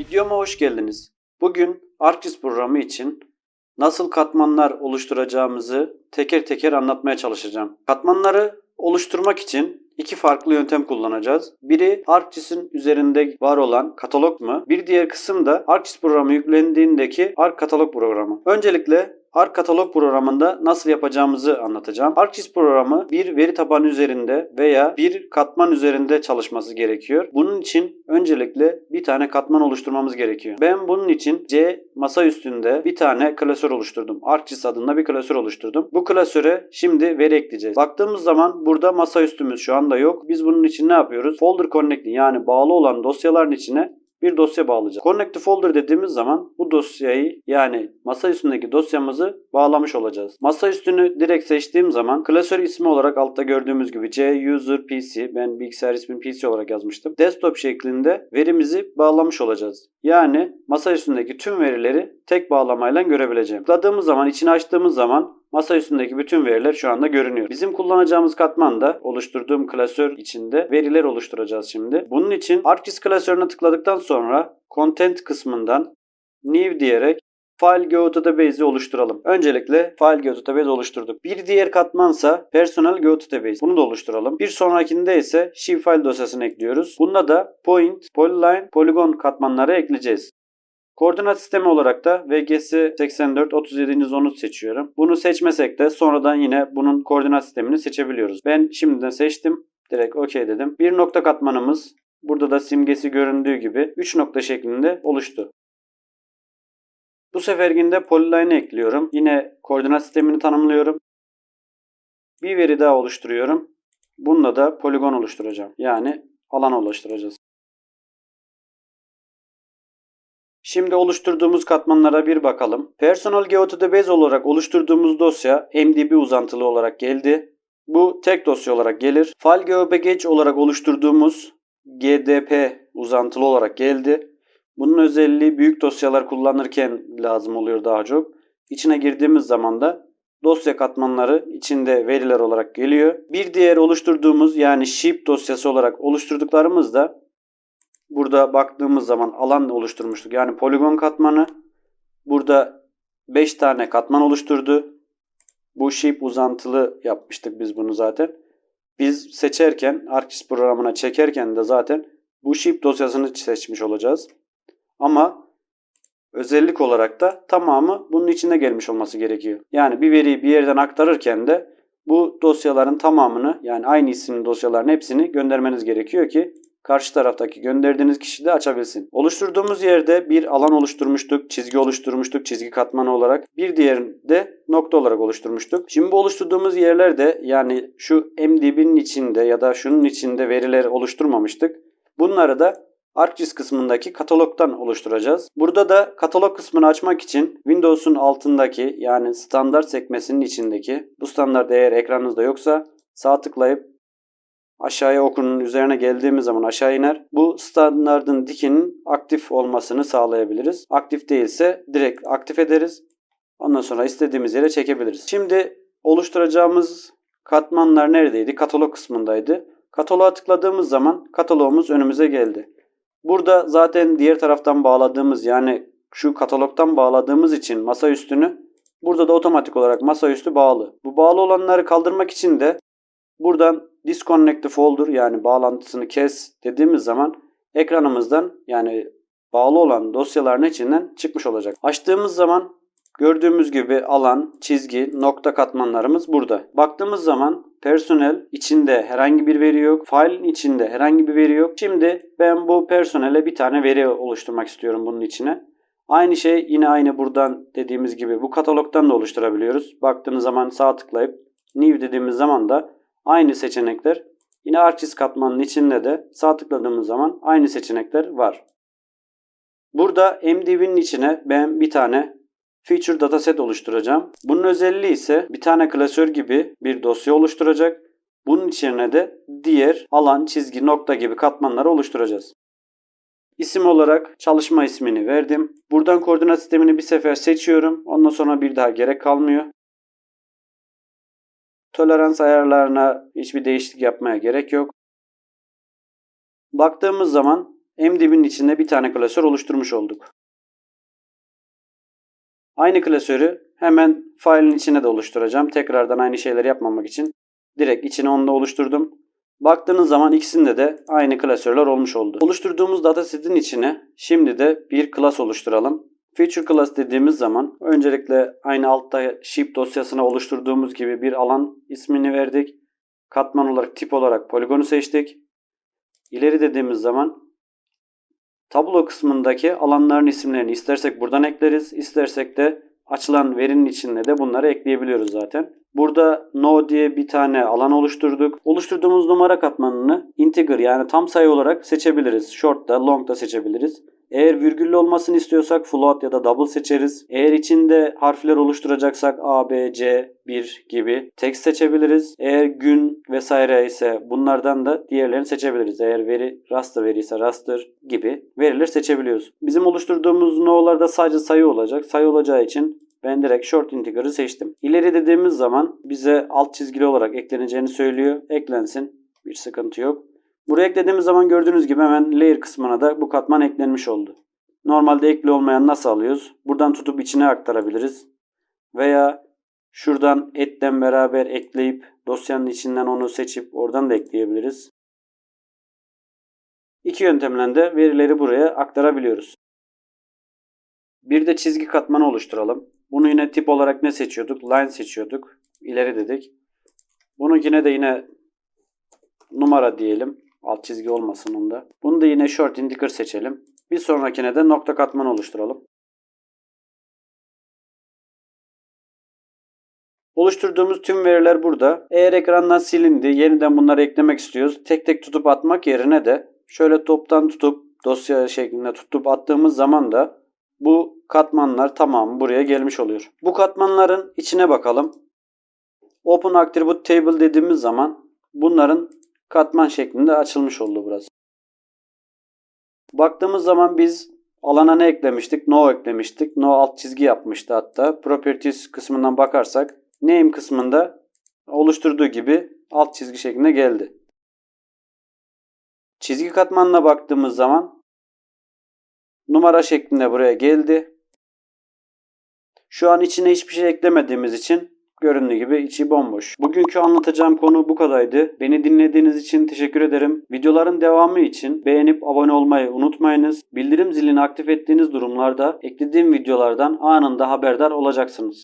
Videoma hoş geldiniz. Bugün ArcGIS programı için nasıl katmanlar oluşturacağımızı teker teker anlatmaya çalışacağım. Katmanları oluşturmak için iki farklı yöntem kullanacağız. Biri ArcGIS'in üzerinde var olan katalog mu? Bir diğer kısım da ArcGIS programı yüklendiğindeki Arc Katalog programı. Öncelikle Arc Katalog programında nasıl yapacağımızı anlatacağım. ArcGIS programı bir veri tabanı üzerinde veya bir katman üzerinde çalışması gerekiyor. Bunun için öncelikle bir tane katman oluşturmamız gerekiyor. Ben bunun için C masa üstünde bir tane klasör oluşturdum. ArcGIS adında bir klasör oluşturdum. Bu klasöre şimdi veri ekleyeceğiz. Baktığımız zaman burada masa üstümüz şu anda yok. Biz bunun için ne yapıyoruz? Folder connecting yani bağlı olan dosyaların içine bir dosya bağlayacağız. Connect to folder dediğimiz zaman bu dosyayı yani masa üstündeki dosyamızı bağlamış olacağız. Masa üstünü direkt seçtiğim zaman klasör ismi olarak altta gördüğümüz gibi C user PC ben bilgisayar ismini PC olarak yazmıştım. Desktop şeklinde verimizi bağlamış olacağız. Yani masa üstündeki tüm verileri tek bağlamayla görebileceğim. Tıkladığımız zaman içini açtığımız zaman Masa üstündeki bütün veriler şu anda görünüyor. Bizim kullanacağımız katmanda oluşturduğum klasör içinde veriler oluşturacağız şimdi. Bunun için ArcGIS klasörüne tıkladıktan sonra Content kısmından New diyerek File GeoDatabase'i oluşturalım. Öncelikle File GeoDatabase oluşturduk. Bir diğer katmansa Personal GeoDatabase. Bunu da oluşturalım. Bir sonrakinde ise Shapefile dosyasını ekliyoruz. Bunda da Point, Polyline, Polygon katmanları ekleyeceğiz. Koordinat sistemi olarak da VGS 84 37. zonu seçiyorum. Bunu seçmesek de sonradan yine bunun koordinat sistemini seçebiliyoruz. Ben şimdiden seçtim. Direkt OK dedim. Bir nokta katmanımız burada da simgesi göründüğü gibi 3 nokta şeklinde oluştu. Bu seferginde polyline ekliyorum. Yine koordinat sistemini tanımlıyorum. Bir veri daha oluşturuyorum. Bununla da poligon oluşturacağım. Yani alan oluşturacağız. Şimdi oluşturduğumuz katmanlara bir bakalım. Personal GeoDatabase olarak oluşturduğumuz dosya MDB uzantılı olarak geldi. Bu tek dosya olarak gelir. File GeoPackage olarak oluşturduğumuz GDP uzantılı olarak geldi. Bunun özelliği büyük dosyalar kullanırken lazım oluyor daha çok. İçine girdiğimiz zaman da dosya katmanları içinde veriler olarak geliyor. Bir diğer oluşturduğumuz yani ship dosyası olarak oluşturduklarımız da Burada baktığımız zaman alan oluşturmuştuk. Yani poligon katmanı. Burada 5 tane katman oluşturdu. Bu shape uzantılı yapmıştık biz bunu zaten. Biz seçerken ArcGIS programına çekerken de zaten bu shape dosyasını seçmiş olacağız. Ama özellik olarak da tamamı bunun içinde gelmiş olması gerekiyor. Yani bir veriyi bir yerden aktarırken de bu dosyaların tamamını yani aynı isimli dosyaların hepsini göndermeniz gerekiyor ki karşı taraftaki gönderdiğiniz kişi de açabilsin. Oluşturduğumuz yerde bir alan oluşturmuştuk, çizgi oluşturmuştuk çizgi katmanı olarak. Bir diğerinde nokta olarak oluşturmuştuk. Şimdi bu oluşturduğumuz yerlerde yani şu MDB'nin içinde ya da şunun içinde verileri oluşturmamıştık. Bunları da ArcGIS kısmındaki katalogdan oluşturacağız. Burada da katalog kısmını açmak için Windows'un altındaki yani standart sekmesinin içindeki bu standart eğer ekranınızda yoksa sağ tıklayıp aşağıya okunun üzerine geldiğimiz zaman aşağı iner. Bu standardın dikinin aktif olmasını sağlayabiliriz. Aktif değilse direkt aktif ederiz. Ondan sonra istediğimiz yere çekebiliriz. Şimdi oluşturacağımız katmanlar neredeydi? Katalog kısmındaydı. Kataloğa tıkladığımız zaman kataloğumuz önümüze geldi. Burada zaten diğer taraftan bağladığımız yani şu katalogdan bağladığımız için masa üstünü burada da otomatik olarak masaüstü bağlı. Bu bağlı olanları kaldırmak için de buradan disconnect the folder yani bağlantısını kes dediğimiz zaman ekranımızdan yani bağlı olan dosyaların içinden çıkmış olacak. Açtığımız zaman gördüğümüz gibi alan, çizgi, nokta katmanlarımız burada. Baktığımız zaman personel içinde herhangi bir veri yok. File'in içinde herhangi bir veri yok. Şimdi ben bu personele bir tane veri oluşturmak istiyorum bunun içine. Aynı şey yine aynı buradan dediğimiz gibi bu katalogdan da oluşturabiliyoruz. Baktığınız zaman sağ tıklayıp new dediğimiz zaman da aynı seçenekler yine ArcGIS katmanının içinde de sağ tıkladığımız zaman aynı seçenekler var. Burada MDB'nin içine ben bir tane feature dataset oluşturacağım. Bunun özelliği ise bir tane klasör gibi bir dosya oluşturacak. Bunun içine de diğer alan, çizgi, nokta gibi katmanları oluşturacağız. İsim olarak çalışma ismini verdim. Buradan koordinat sistemini bir sefer seçiyorum. Ondan sonra bir daha gerek kalmıyor. Tolerans ayarlarına hiçbir değişiklik yapmaya gerek yok. Baktığımız zaman MDB'nin içinde bir tane klasör oluşturmuş olduk. Aynı klasörü hemen failin içine de oluşturacağım. Tekrardan aynı şeyleri yapmamak için direkt içine onu da oluşturdum. Baktığınız zaman ikisinde de aynı klasörler olmuş oldu. Oluşturduğumuz dataset'in içine şimdi de bir class oluşturalım. Feature class dediğimiz zaman öncelikle aynı altta ship dosyasına oluşturduğumuz gibi bir alan ismini verdik. Katman olarak tip olarak poligonu seçtik. İleri dediğimiz zaman tablo kısmındaki alanların isimlerini istersek buradan ekleriz. istersek de açılan verinin içinde de bunları ekleyebiliyoruz zaten. Burada no diye bir tane alan oluşturduk. Oluşturduğumuz numara katmanını integer yani tam sayı olarak seçebiliriz. Short da long da seçebiliriz. Eğer virgüllü olmasını istiyorsak float ya da double seçeriz. Eğer içinde harfler oluşturacaksak A, B, C, 1 gibi text seçebiliriz. Eğer gün vesaire ise bunlardan da diğerlerini seçebiliriz. Eğer veri raster veri ise raster gibi veriler seçebiliyoruz. Bizim oluşturduğumuz no'larda sadece sayı olacak. Sayı olacağı için ben direkt short integer'ı seçtim. İleri dediğimiz zaman bize alt çizgili olarak ekleneceğini söylüyor. Eklensin. Bir sıkıntı yok. Buraya eklediğimiz zaman gördüğünüz gibi hemen layer kısmına da bu katman eklenmiş oldu. Normalde ekli olmayan nasıl alıyoruz? Buradan tutup içine aktarabiliriz. Veya şuradan etten beraber ekleyip dosyanın içinden onu seçip oradan da ekleyebiliriz. İki yöntemle de verileri buraya aktarabiliyoruz. Bir de çizgi katmanı oluşturalım. Bunu yine tip olarak ne seçiyorduk? Line seçiyorduk. İleri dedik. Bunu yine de yine numara diyelim. Alt çizgi olmasın onda. Bunu da yine short indicator seçelim. Bir sonrakine de nokta katman oluşturalım. Oluşturduğumuz tüm veriler burada. Eğer ekrandan silindi, yeniden bunları eklemek istiyoruz. Tek tek tutup atmak yerine de şöyle toptan tutup dosya şeklinde tutup attığımız zaman da bu katmanlar tamamı buraya gelmiş oluyor. Bu katmanların içine bakalım. Open Attribute Table dediğimiz zaman bunların katman şeklinde açılmış oldu burası. Baktığımız zaman biz alana ne eklemiştik? No eklemiştik. No alt çizgi yapmıştı hatta. Properties kısmından bakarsak name kısmında oluşturduğu gibi alt çizgi şeklinde geldi. Çizgi katmanına baktığımız zaman numara şeklinde buraya geldi. Şu an içine hiçbir şey eklemediğimiz için Göründüğü gibi içi bomboş. Bugünkü anlatacağım konu bu kadardı. Beni dinlediğiniz için teşekkür ederim. Videoların devamı için beğenip abone olmayı unutmayınız. Bildirim zilini aktif ettiğiniz durumlarda eklediğim videolardan anında haberdar olacaksınız.